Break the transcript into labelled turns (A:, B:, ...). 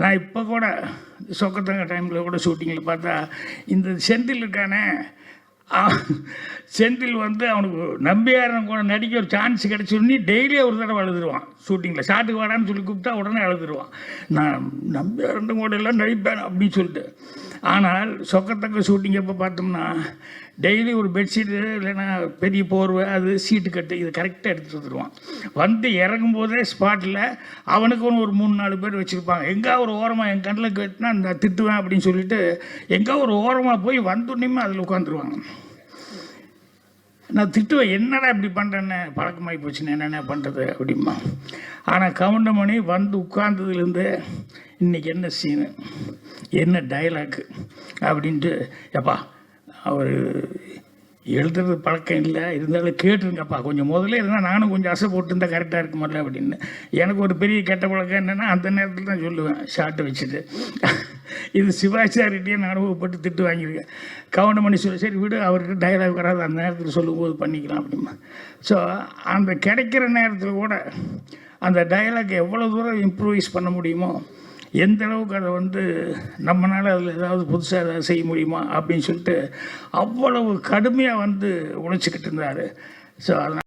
A: நான் இப்போ கூட சொக்கத்தங்க டைமில் கூட ஷூட்டிங்கில் பார்த்தா இந்த செந்தில் இருக்கானே செந்தில் வந்து அவனுக்கு நம்பியாரன் கூட நடிக்க ஒரு சான்ஸ் கிடச்சோடனே டெய்லி ஒரு தடவை அழுதுருவான் ஷூட்டிங்கில் ஷாட்டுக்கு வாடான்னு சொல்லி கூப்பிட்டா உடனே அழுதுருவான். நான் நம்பியாரன் கூட எல்லாம் நடிப்பேன் அப்படின்னு சொல்லிட்டு. ஆனால் சொக்கத்தக்க ஷூட்டிங் எப்போ பார்த்தோம்னா டெய்லி ஒரு பெட்ஷீட்டு இல்லைன்னா பெரிய போர்வை அது சீட்டு கட்டு இது கரெக்டாக எடுத்து வந்துடுவான் வந்து இறங்கும் போதே ஸ்பாட்டில் அவனுக்கு ஒன்று ஒரு மூணு நாலு பேர் வச்சுருப்பாங்க. எங்கே ஒரு ஓரமாக என் கண்ணில் கேட்டுனா நான் திட்டுவேன் அப்படின்னு சொல்லிட்டு எங்கே ஒரு ஓரமாக போய் வந்தோடனேயுமே அதில் உட்காந்துருவாங்க நான் திட்டுவேன் என்னடா இப்படி பண்ணுறேன்னு பழக்கமாகி போச்சுன்னு என்னென்ன பண்ணுறது அப்படிமா ஆனால் கவுண்டமணி வந்து உட்கார்ந்ததுலேருந்து இன்றைக்கி என்ன சீனு என்ன டயலாக்கு அப்படின்ட்டு எப்பா அவர் எழுதுறது பழக்கம் இல்லை. இருந்தாலும் கேட்டுருங்கப்பா. கொஞ்சம் முதல்ல இருந்தால் நானும் கொஞ்சம் அசை போட்டுருந்தா கரெக்டாக இருக்குமில்ல அப்படின்னு. எனக்கு ஒரு பெரிய கெட்ட பழக்கம் என்னென்னா அந்த நேரத்தில் தான் சொல்லுவேன். ஷார்ட்டை வச்சுட்டு. இது சிவாச்சாரிட்டே நான் அனுபவப்பட்டு திட்டு வாங்கியிருக்கேன். கவுண்டமணி சொல்லி சரி விடு அவருக்கு டைலாக் வராது. அந்த நேரத்தில் சொல்லும்போது பண்ணிக்கலாம் அப்படிமா ஸோ அந்த கிடைக்கிற நேரத்தில் கூட அந்த டயலாக் எவ்வளோ தூரம் இம்ப்ரூவைஸ் பண்ண முடியுமோ எந்த அளவுக்கு அதை வந்து நம்மளால் அதில் ஏதாவது புதுசாக ஏதாவது செய்ய முடியுமா அப்படின்னு சொல்லிட்டு அவ்வளவு கடுமையாக வந்து உழைச்சிக்கிட்டு இருந்தார். ஸோ அதனால்